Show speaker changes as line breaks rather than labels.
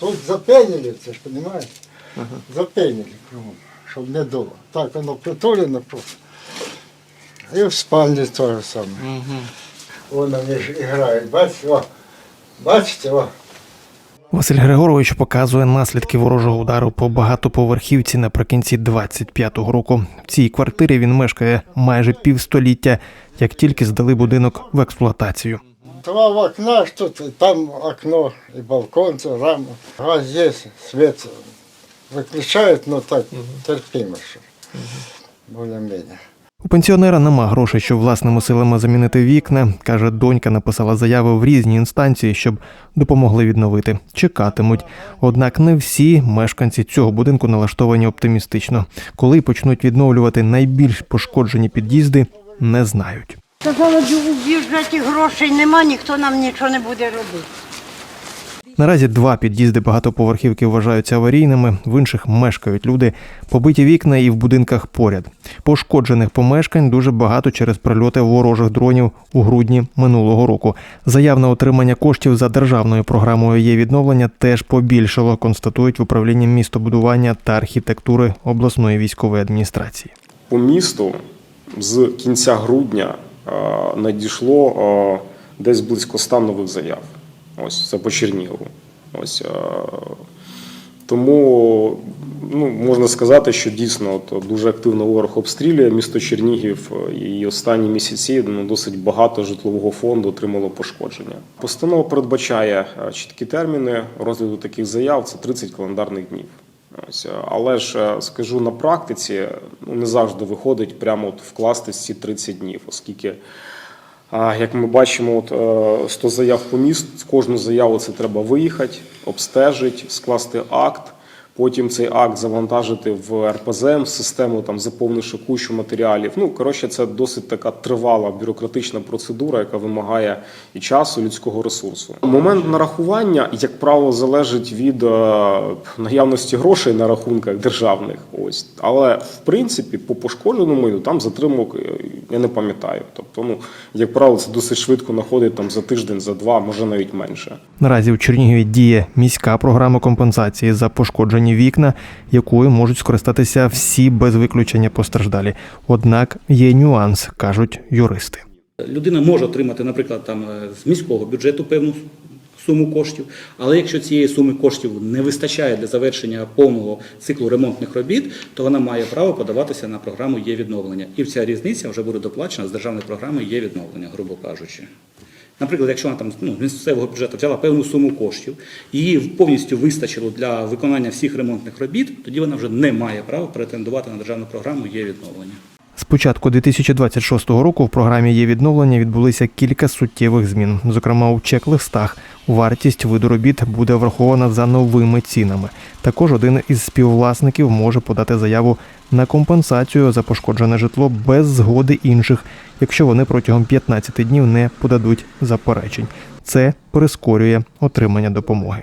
Тут запенили це ж, розумієш? Запенили кругом, щоб не дуло. Так воно притулено просто. І в спальні те ж саме. Вон вони ж грають, бачите, о, бачите, о.
Василь Григорович показує наслідки ворожого удару по багатоповерхівці наприкінці 25-го року. В цій квартирі він мешкає майже півстоліття, як тільки здали будинок в експлуатацію.
Два в окна, что то там окно и балкон, то рама. А здесь свет выключают, но так терпимо, что более-менее.
У пенсіонера нема грошей, щоб власними силами замінити вікна. каже, донька написала заяви в різні інстанції, щоб допомогли відновити. Чекатимуть. Однак не всі мешканці цього будинку налаштовані оптимістично. Коли почнуть відновлювати найбільш пошкоджені під'їзди, не знають.
Сказала, у бюджеті грошей нема, ніхто нам нічого не буде робити.
Наразі два під'їзди багатоповерхівки вважаються аварійними, в інших мешкають люди, побиті вікна і в будинках поряд. Пошкоджених помешкань дуже багато через прильоти ворожих дронів у грудні минулого року. Заяв на отримання коштів за державною програмою є відновлення теж побільшало, констатують в управлінні містобудування та архітектури обласної військової адміністрації.
По місту з кінця грудня надійшло е, десь близько 100 нових заяв. Ось це по Чернігову. Ось е, тому ну, можна сказати, що дійсно от, дуже активно ворог обстрілює місто Чернігів, е, і останні місяці ну, досить багато житлового фонду отримало пошкодження. Постанова передбачає е, чіткі терміни розгляду таких заяв це 30 календарних днів. Ось, е, але ж е, скажу на практиці, ну не завжди виходить прямо от вкласти ці 30 днів, оскільки, як ми бачимо, от е, 100 заяв по місту, кожну заяву це треба виїхати, обстежити, скласти акт. Потім цей акт завантажити в РПЗМ систему, там заповнивши кучу матеріалів. Ну коротше, це досить така тривала бюрократична процедура, яка вимагає і часу, і людського ресурсу. Момент нарахування, як правило, залежить від е, наявності грошей на рахунках державних. Ось, але в принципі, по пошкодженому майну там затримок е, я не пам'ятаю. Тобто, ну як правило, це досить швидко находить там за тиждень, за два, може навіть менше.
Наразі у Чернігові діє міська програма компенсації за пошкоджені вікна, якою можуть скористатися всі без виключення постраждалі. Однак є нюанс, кажуть юристи.
Людина може отримати, наприклад, там е, з міського бюджету певну суму коштів, але якщо цієї суми коштів не вистачає для завершення повного циклу ремонтних робіт, то вона має право подаватися на програму є відновлення. І ця різниця вже буде доплачена з державної програми є відновлення, грубо кажучи. Наприклад, якщо вона там ну, місцевого бюджету взяла певну суму коштів, її повністю вистачило для виконання всіх ремонтних робіт, тоді вона вже не має права претендувати на державну програму є відновлення.
З початку 2026 року в програмі є відновлення відбулися кілька суттєвих змін. Зокрема, у чек-листах вартість виду робіт буде врахована за новими цінами. Також один із співвласників може подати заяву на компенсацію за пошкоджене житло без згоди інших, якщо вони протягом 15 днів не подадуть заперечень. Це прискорює отримання допомоги.